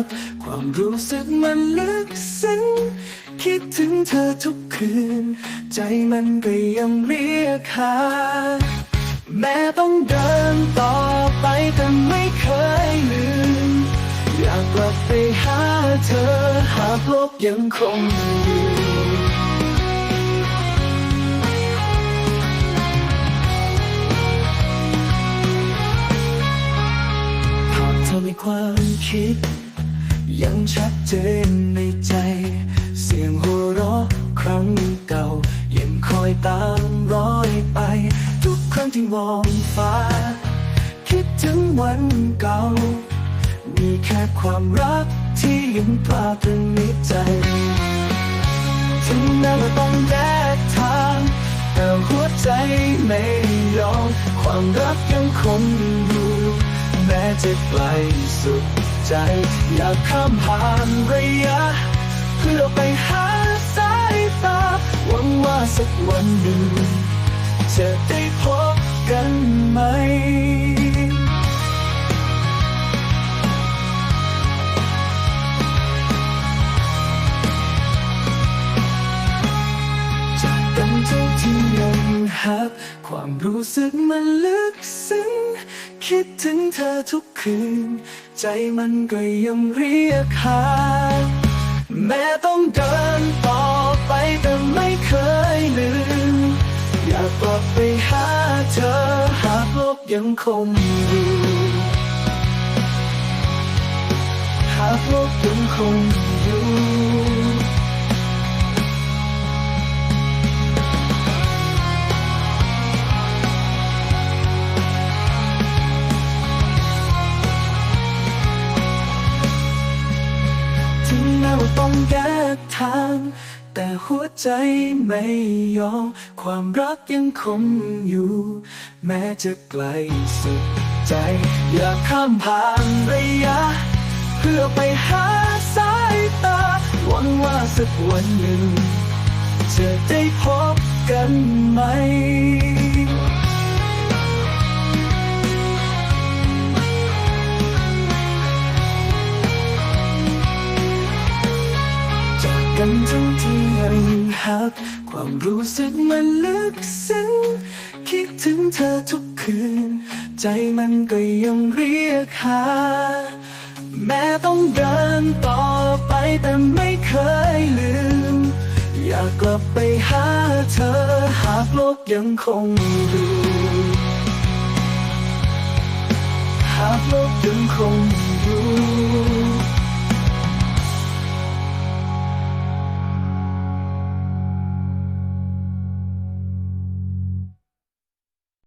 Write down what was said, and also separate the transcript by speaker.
Speaker 1: ก ความรู้สึกมันลึกซึ้งคิดถึงเธอทุกคืน ใจมันก็ยังเรียกหาแม้ต้องเดินต่อไปแต่ไม่เคยลืม อยากกลับไปหาเธอหากโลกยังคงอยู่หากเธอมีความคิด ยังชัดเจนในใจ เสียงหัวเราะครั้งเก่า ยังคอยตามรอยไป ทุกครั้งที่มองฟ้า คิดถึงวันเก่า มีแค่ความรักที่ยังตราตรึงในใจ ถึงแม้ว่าต้องแยกทาง แต่หัวใจไม่ยอมความรักยังคงอยู่แม้จะไกลสุด ใจ อยากข้ามผ่านระยะ เพื่อไปหาสายตา หวังว่าสักวันหนึ่ง จะได้พบกันไหม ยังหักความรู้สึกมันลึกซึ้ง คิดถึงเธอทุกคืน ใจมันก็ยังเรียกหาแม้ต้องเดินต่อไปแต่ไม่เคยลืม อยากกลับไปหาเธอหากโลกยังคงอยู่หากโลกยังคง แม้ว่าต้องแยกทาง แต่หัวใจไม่ยอม ความรักยังคงอยู่ แม้จะไกลสุดใจ อยากข้ามผ่านระยะ เพื่อไปหาสายตาหวังว่าสักวันหนึ่ง จะได้พบกันไหม กันทั้งที่ยังหัก ความรู้สึกมันลึกซึ้งคิดถึงเธอทุกคืน ใจมันก็ยังเรียกหา แม้ต้องเดินต่อไปแต่ไม่เคยลืม อยากกลับไปหาเธอหากโลกยังคงอยู่หากโลกยังคงอยู่